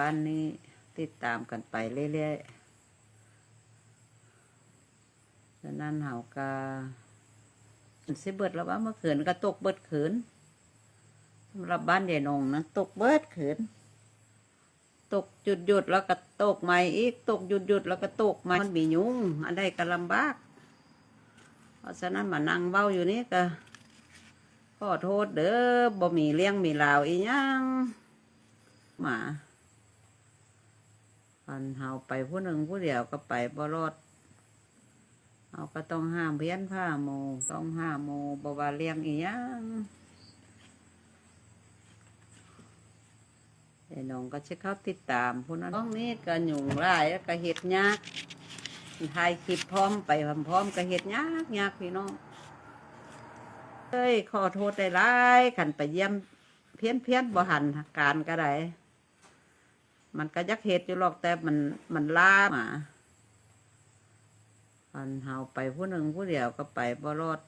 บ้านนี้ติดตามกันไปเรื่อยๆฉะนั้นเฮากาสิเบิดแล้วว่าเมื่อคืนก็ตกเบิดคืนสำหรับบ้านใหญ่นงนั้นตกเบิดคืนตกหยุดหยุดแล้วก็ตกใหม่อีก ตกหยุดหยุดแล้วก็ตกใหม่มันมียุงอันใดก็ลำบาก เพราะฉะนั้นมานั่งเบ้าอยู่นี่ก็ขอโทษเด้อบ่มีเลี้ยงมีลาวอีหยังหมา อันเฮาไปผู้หนึ่งผู้เดียวก็ไปบ่รอดเฮาก็ต้องห้ามเพี้ยนผ้าโมต้องห้ามโมบวาเลี้ยงอีหยังไอ้น้องก็จะเข้าติดตามผู้นั้นห้องนี้ก็หยุ่งหลายแล้วก็เห็ดยากถ่ายคลิปพร้อมไปพร้อมๆก็เฮ็ดยากยากพี่น้องเอ้ยขอโทษได้หลายขันไปเยี่ยมเพี้ยนเพี้ยนบ่หันการก็ได้ มันก็ยักเฮ็ดอยู่หรอกแต่มันมันล่ามาอันเฮาไปผู้หนึ่งผู้เดียวก็ไปบ่รอด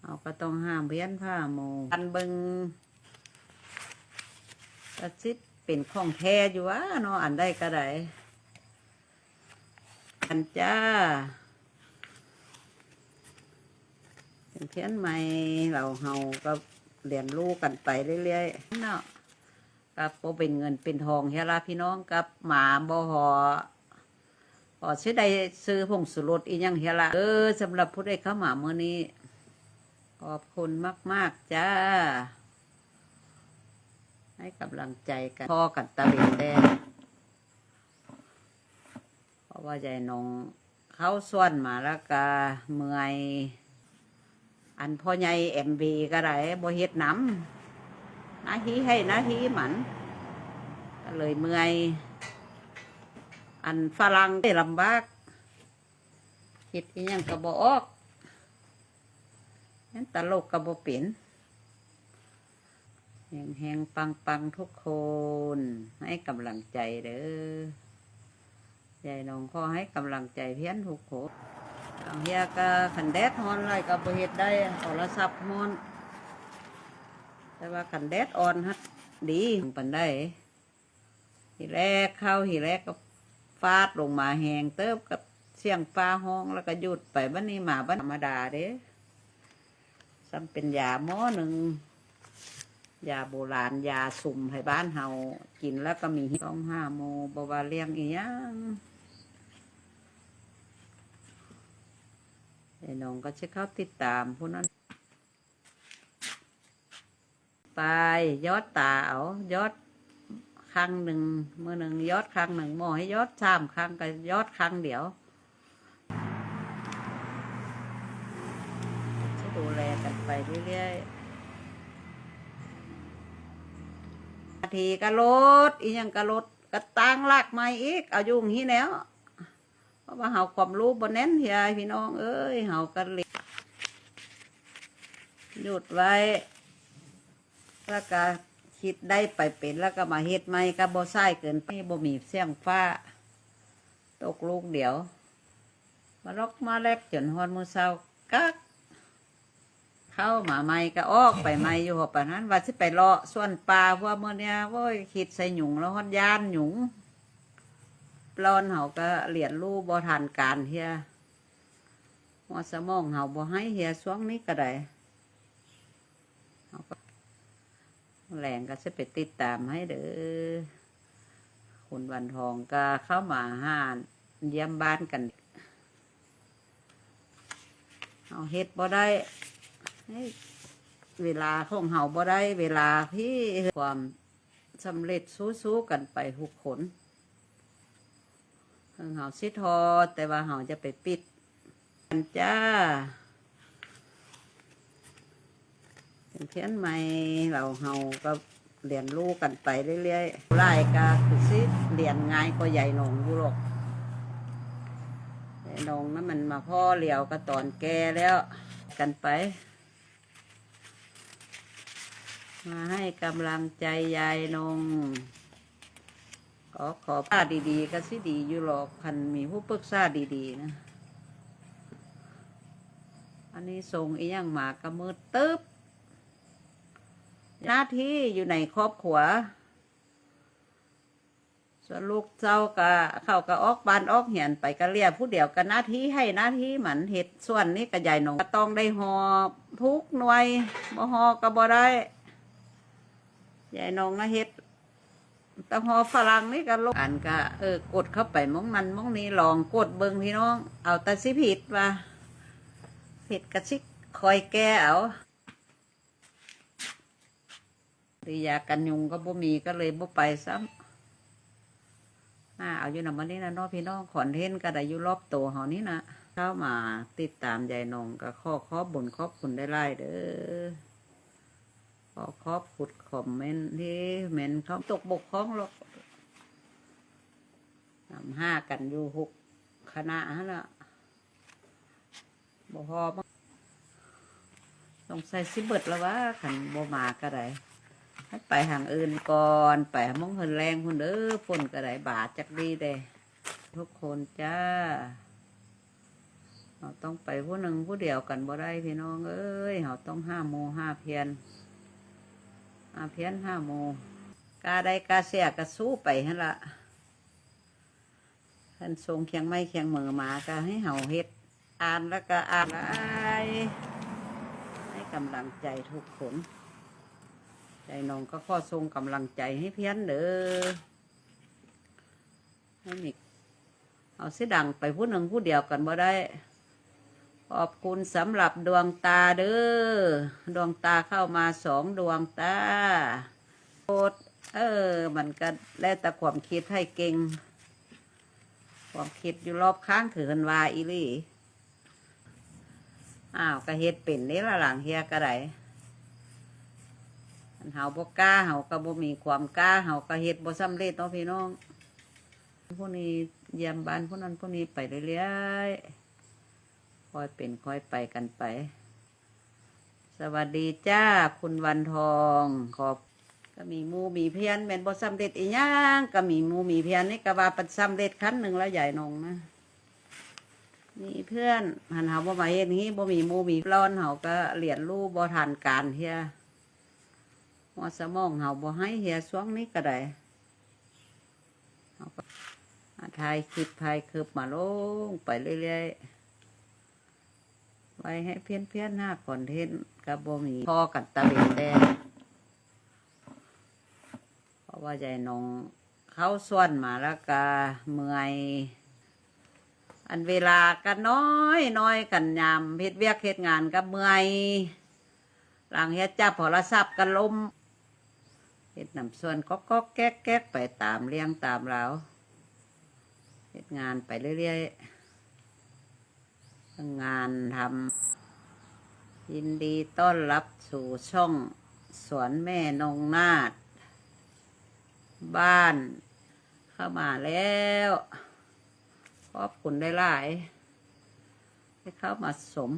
เฮาก็ต้องห้ามเพี้ยนผ้าโมกันเบิงก็สิบเป็นของแท้อยู่วะเนาะอันได้ก็ได้กันจ้าเป็นเพี้ยนใหม่เราเฮาก็เรียนรู้กันไปเรื่อยๆเนาะ กับโปเป็นเงินเป็นทองเฮล่ะพี่น้องกับหมาบ่หอพอซื้อได้ซื้อผงสุรสอีหยังเฮล่ะเออสำหรับผู้ได้เข้าหมาเมื่อนี้ ขอบคุณมาก ๆ จ้า ให้กำลังใจกันพ่อกันตะเวนแดงเพราะว่าใจนองเขาส่วนมาแล้วก็เมื่อยอันพ่อใหญ่เอ็มบีก็ได้บ่เฮ็ดน้ำ หนาทีให้หนาทีหมันก็เลยเมื่อย อันฝรั่งได้ลำบากคิดอีหยังก็บ่ออกนั่นตลกก็บ่เป็นแหงๆปังๆทุกคน ให้กำลังใจเด้อยายน้องขอให้กำลังใจเพี้ยนทุกคนเอาเฮียก็ขันแดดฮอนไรก็บ่เฮ็ดได้โทรศัพท์ฮอน แต่ว่าขันแดดอ่อนฮัดดีปันได้ทีแรกเข้าทีแรกก็ฟาดลงมาแหงเติบกับเสียงฟ้าห้องแล้วก็หยุดไปบ้านนี้หมาบ้านธรรมดาเด้ซ้ำเป็นยาหม้อหนึ่งยาโบราณยาสุ่มให้บ้านเฮากินแล้วก็มีต้องห้าโมบาวาเลียงอีหยังไอ้น้องก็จะเข้าติดตามผู้นั้น ไปยอดตาเอายอดครั้งหนึ่งเมื่อหนึ่งยอดครั้งหนึ่งหมอให้ยอดสามครั้งก็ยอดครั้งเดียวจะดูแลกันไปเรื่อยๆนาทีก็ลดอีกอย่างก็ลดก็ตั้งลากไม้อีกเอายุ่งนี้แล้วเพราะว่าเฮาความรู้บนแน่นเฮียพี่น้องเอ้ยเฮากันเลยหยุดไว้ แล้วก็คิดได้ไปเป็นแล้วก็มาเฮ็ดใหม่ก็บ่ใส่เกินไปบ่มีเสียงฟ้า ตกลูกเดี๋ยว มาล็อกมาแลกจนฮอนมือเศร้ากักเข้ามาใหม่ก็ออกไปใหม่อยู่หัวปานนั้นว่าสิไปเลาะส่วนปลาพว่าเมื่อเนี้ยโว้ยคิดใส่หยุงแล้วฮอนยานหยุงปลอนเฮาก็เหรียนรู้บ่ทันการเฮียหัวสมองเฮาบ่ให้เฮียช่วงนี้ก็ได้เฮาก็ แหลงก็จะไปติดตามให้เด้อคุณวันทองก็เข้ามาหาเยี่ยมบ้านกัน เอาเฮ็ดบ่ได้ให้เวลาของเฮาบ่ได้ เวลาที่ความสำเร็จสู้ๆกันไปทุกคนเพิ่งเฮาสิทอแต่ว่าเฮาจะไปปิดกันจ้า เป็นเพี้ยนใหม่เราเฮาก็เรียนรู้กันไปเรื่อยๆไล่ก็คือสิเรียนง่ายก็ใหญ่หนองอยู่หรอกใหญ่หนองนั้นมันมาพ่อเหลียวก็ตอนแก่แล้วกันไป มาให้กำลังใจยายนงขอขอป้าดีๆ ก็สิดีอยู่หรอกคันมีผู้ปรึกษาดีๆนะ อันนี้ส่งอีหยังหมากระมือตึ๊บ หน้าที่อยู่ในครอบครัวส่วนลูกเจ้าก็เข้าก็ออกบ้านออกเหียนไปก็เรียผู้เดียวกันหน้าที่ให้หน้าที่เหมันเห็ดส่วนนี้ก็ใหญ่หนงก็ต้องได้หอทุกหน่วยบ่หอก็บ่ได้ใหญ่หนงนะเห็ดต้องหอฝรั่งนี่ก็ลงอันก็เออกดเข้าไปมองนั้นมองนี้ลองกดเบิ่งพี่น้อง เอาแต่สิผิดว่าผิดกระชิกคอยแก้เอา หรือยากันยุงก็บ่มีก็เลยบ่ไปซ้ำอ่าเอาอยู่หนำมันนี่นะน้องพี่น้องขอนเทนก็ได้อยู่รอบตัวเฮานี่นะเข้ามาติดตามยายนงก็ข้อขอบบุญขอบคุณได้ไล่เด้อขอขอบขุดคอมเมนต์ที่เมนเขาตกบกพร่องหรอกนำห้ากันอยู่หกคณะฮะละบ่พอบ่ต้องใส่สิเบิดแล้ววะขันบ่มาก็ได้ ให้ไปทางอื่นก่อน ไปมองเหินแรงคนเด้อฝนก็ได้บาดจักดีเด้ทุกคนจ้าเราต้องไปผู้หนึ่งผู้เดียวกันบ่ได้พี่น้องเอ้ยเราต้องห้าโมห้าเพียนห้าเพียนห้าโมกาได้กาเสียกาสู้ไปฮะละท่านทรงเคียงไม้เคียงมือมาก็ให้เฮาเฮ็ดอ่านแล้วก็อ่านไปให้กำลังใจทุกคน ใจน้องก็ข้อทรงกำลังใจให้เพี้ยนเด้อให้มีเอาเสดังไปผู้หนึ่งผู้เดียวกันบ่ได้ ขอบคุณสำหรับดวงตาเด้อ ดวงตาเข้ามาสองดวงตาโคตเออ มันก็แล้วแต่ความคิดให้เก่ง ความคิดอยู่รอบข้างถือกันว่าอีลี่ อ้าวก็เฮ็ดเป็นนี่ละหลังเฮียก็ได อันเฮาบ่กล้าเฮาก็บ่มีความกล้าเฮาก็เฮ็ดบ่สำเร็จเนาะพี่น้องพวกนี้เยี่ยมบ้านพวกนั้นพวกนี้ไปเรื่อยๆค่อยเป็นค่อยไปกันไป สวัสดีจ้าคุณวันทองขอบก็มีมูมีเพียนแม่นบ่สำเร็จอีหยังก็มีมูมีเพียนนี่ก็ว่าเป็นสำเร็จขั้นหนึ่งแล้วใหญ่นงนะมีเพื่อนหันเฮาบ่มาเฮ็ดนี้บ่มีมูมีร้อนเฮาก็เรียนรู้บ่ทันการเฮีย หัวสมองเฮาบ่ให้เฮียช่วงนี้ก็ได้เาก็อ่าถ่ายคลิปถ่ายคืบมาลงไปเรื่อยๆ ไว้ให้เพี้ยนเพี้ยนหน้าคอนเทนต์กับบ่มีพอกันตะเวนแดงเพราะว่าใจนองเข้าส่วนมาแล้วก็เมื่อยอันเวลาก็น้อยน้อยกันยามเฮ็ดเวียกเฮ็ดงานก็เมื่อยหลังเฮ็ดจับโทรศัพท์กันลม เฮ็ดนำส่วนก็ก็แก๊กแก๊กไปตามเลี้ยงตามเราเฮ็ดงานไปเรื่อยๆ งานทำยินดีต้อนรับสู่ช่องสวนแม่นงนาดบ้าน เข้ามาแล้ว ขอบคุณได้หลายให้เข้ามาสม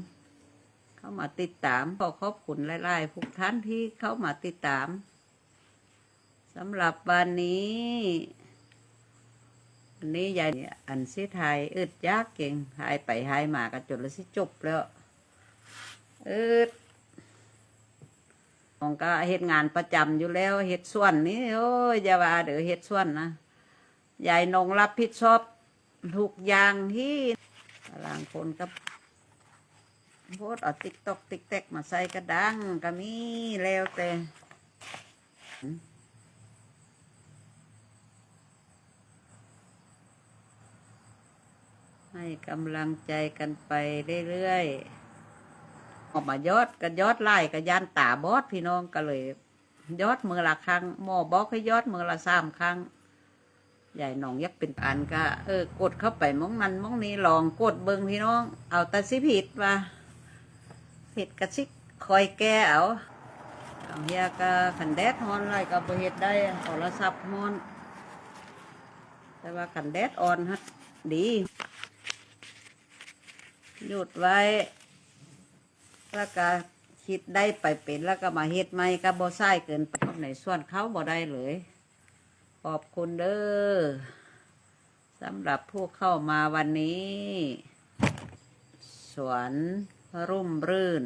เข้ามาติดตามขอขอบคุณหลายๆทุกท่านที่เข้ามาติดตาม สำหรับวันนี้วันนี้ยายเนี่ยอันสิไทยอึดยากเก่งหายไปหายมากันจนแล้วสิจบแล้วอึดของก็เฮ็ดงานประจำอยู่แล้วเฮ็ดส่วนนี้โอ้ยอย่าว่าเดี๋ยวเฮ็ดส่วนนะยายนงรับผิดชอบทุกอย่างที่บางคนก็โพสเอาติ๊กตอกติ๊กแตกมาใส่กระดังก็มีแล้วแต่ให้ กำลังใจกันไปเรื่อยๆออกมายอดก็ยอดไล่ก็ยันตาบอดพี่น้องก็เลย ยอดมือละครั้งหมอบอกให้ยอดมือละสามครั้งใหญ่หนองยักเป็นอันก็เออกดเข้าไปมองนั้นมองนี้ลองกดเบิงพี่น้อง เอาต่สิผิดว่าเห็ดกระชิกคอยแก้เอาเอาเฮียก็ขันแดดฮอนไรก็บ่เห็ดได้โทรศัพท์ฮอนแต่ว่าขันแดดอ่อนฮะดี หยุดไว้ แล้วก็คิดได้ไปเป็นแล้วก็มาเฮ็ดไหม่ก็บ่ใส่เกินไปในส่วนเขาบ่ได้เลย ขอบคุณเด้อสำหรับผู้เข้ามาวันนี้ สวนร่มรื่น